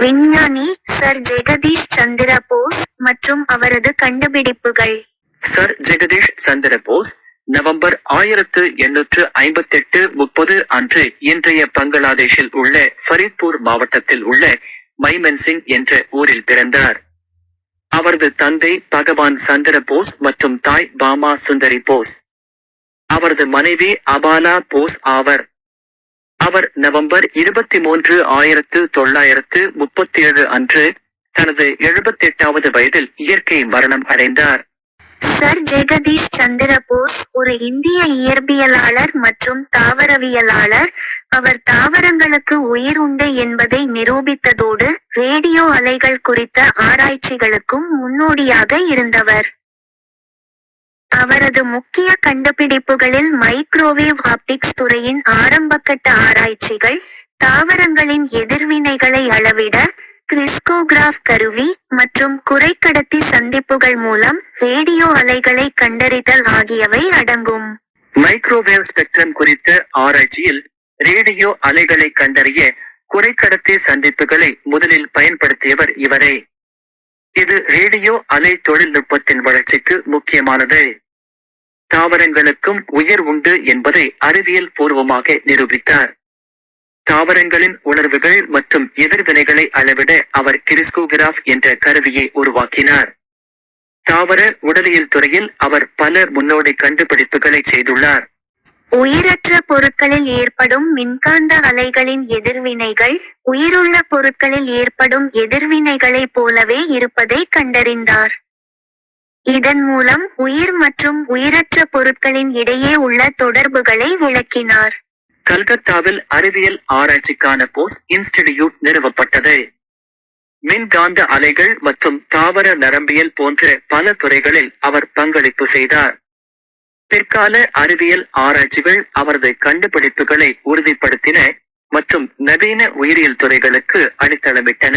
விஞ்ஞானி சர் ஜெகதீஷ் சந்திர போஸ் மற்றும் அவரது கண்டுபிடிப்புகள். சர் ஜெகதீஷ் சந்திர போஸ் நவம்பர் ஆயிரத்து எண்ணூற்று ஐம்பத்தெட்டு முப்பது அன்று இன்றைய பங்களாதேஷில் உள்ள ஃபரீத்பூர் மாவட்டத்தில் உள்ள மைமன்சிங் என்ற ஊரில் பிறந்தார். அவரது தந்தை பகவான் சந்திர போஸ் மற்றும் தாய் பாமா சுந்தரி போஸ். அவரது மனைவி அபாலா போஸ் ஆவர். அவர் நவம்பர் இருபத்தி மூன்று ஆயிரத்து தொள்ளாயிரத்து முப்பத்தி ஏழு அன்று தனது எழுபத்தெட்டாவது வயதில் இயற்கை மரணம் அடைந்தார். சர் ஜெகதீஷ் சந்திர போஸ் ஒரு இந்திய இயற்பியலாளர் மற்றும் தாவரவியலாளர். அவர் தாவரங்களுக்கு உயிர் உண்டு என்பதை நிரூபித்ததோடு ரேடியோ அலைகள் குறித்த ஆராய்ச்சிகளுக்கும் முன்னோடியாக இருந்தவர். அவரது முக்கிய கண்டுபிடிப்புகளில் மைக்ரோவேவ் ஆப்டிக்ஸ் துறையின் ஆரம்பகட்ட ஆராய்ச்சிகள் தாவரங்களின் எதிர்வினைகளை அளவிட கிறிஸ்கோகிராஃப் கருவி மற்றும் குறைக்கடத்தி சந்திப்புகள் மூலம் ரேடியோ அலைகளை கண்டறிதல் ஆகியவை அடங்கும். மைக்ரோவேவ் ஸ்பெக்ட்ரம் குறித்த ஆராய்ச்சியில் ரேடியோ அலைகளை கண்டறிய குறைக்கடத்தி சந்திப்புகளை முதலில் பயன்படுத்தியவர் இவரே. இது ரேடியோ அலை தொழில்நுட்பத்தின் வளர்ச்சிக்கு முக்கியமானது. தாவரங்களுக்கும் உயிர் உண்டு என்பதை அறிவியல் பூர்வமாக நிரூபித்தார். தாவரங்களின் உணர்வுகள் மற்றும் எதிர்வினைகளை அளவிட அவர் கிரிஸ்கோகிராஃப் என்ற கருவியை உருவாக்கினார். தாவர உடலியல் துறையில் அவர் பல முன்னோடி கண்டுபிடிப்புகளை செய்துள்ளார். உயிரற்ற பொருட்களில் ஏற்படும் மின்காந்த அலைகளின் எதிர்வினைகள் உயிருள்ள பொருட்களில் ஏற்படும் எதிர்வினைகளைப் போலவே இருப்பதை கண்டறிந்தார். இதன் மூலம் உயிர் மற்றும் உயிரற்ற பொருட்களின் இடையே உள்ள தொடர்புகளை விளக்கினார். கல்கத்தாவில் அறிவியல் ஆராய்ச்சிக்கான போஸ் இன்ஸ்டிடியூட் நிறுவப்பட்டது. மின்காந்த அலைகள் மற்றும் தாவர நரம்பியல் போன்ற பல துறைகளில் அவர் பங்களிப்பு செய்தார். பிற்கால அறிவியல் ஆராய்ச்சிகள் அவரது கண்டுபிடிப்புகளை உறுதிப்படுத்தின மற்றும் நவீன உயிரியல் துறைகளுக்கு அடித்தளமிட்டன.